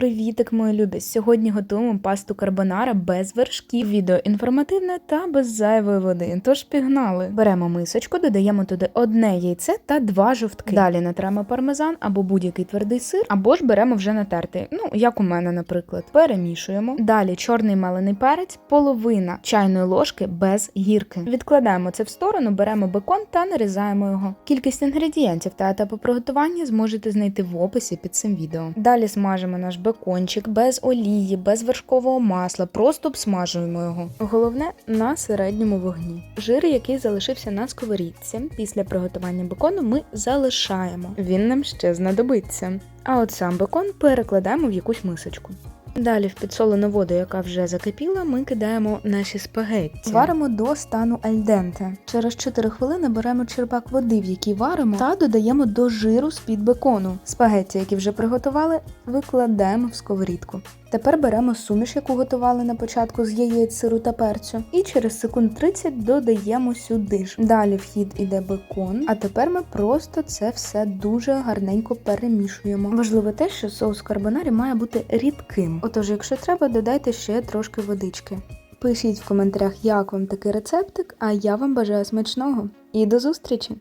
Привітик, мої любі! Сьогодні готуємо пасту карбонара без вершків. Відео інформативне та без зайвої води. Тож пігнали. Беремо мисочку, додаємо туди одне яйце та два жовтки. Далі натремо пармезан або будь-який твердий сир, або ж беремо вже натертий. Ну, як у мене, наприклад. Перемішуємо. Далі чорний мелений перець, половина чайної ложки без гірки. Відкладаємо це в сторону, беремо бекон та нарізаємо його. Кількість інгредієнтів та етапи приготування зможете знайти в описі під цим відео. Далі смажимо наш бекончик без олії, без вершкового масла, просто обсмажуємо його. Головне на середньому вогні. Жир, який залишився на сковорідці після приготування бекону, ми залишаємо. Він нам ще знадобиться. А от сам бекон перекладаємо в якусь мисочку. Далі в підсолену воду, яка вже закипіла, ми кидаємо наші спагетті. Варимо до стану альденте. Через 4 хвилини беремо черпак води, в якій варимо, та додаємо до жиру з-під бекону. Спагетті, які вже приготували, викладаємо в сковорідку. Тепер беремо суміш, яку готували на початку з яєць, сиру та перцю, і через секунд 30 додаємо сюди ж. Далі в хід іде бекон, а тепер ми просто це все дуже гарненько перемішуємо. Важливо те, що соус карбонарі має бути рідким. Отож, якщо треба, додайте ще трошки водички. Пишіть в коментарях, як вам такий рецептик, а я вам бажаю смачного і до зустрічі!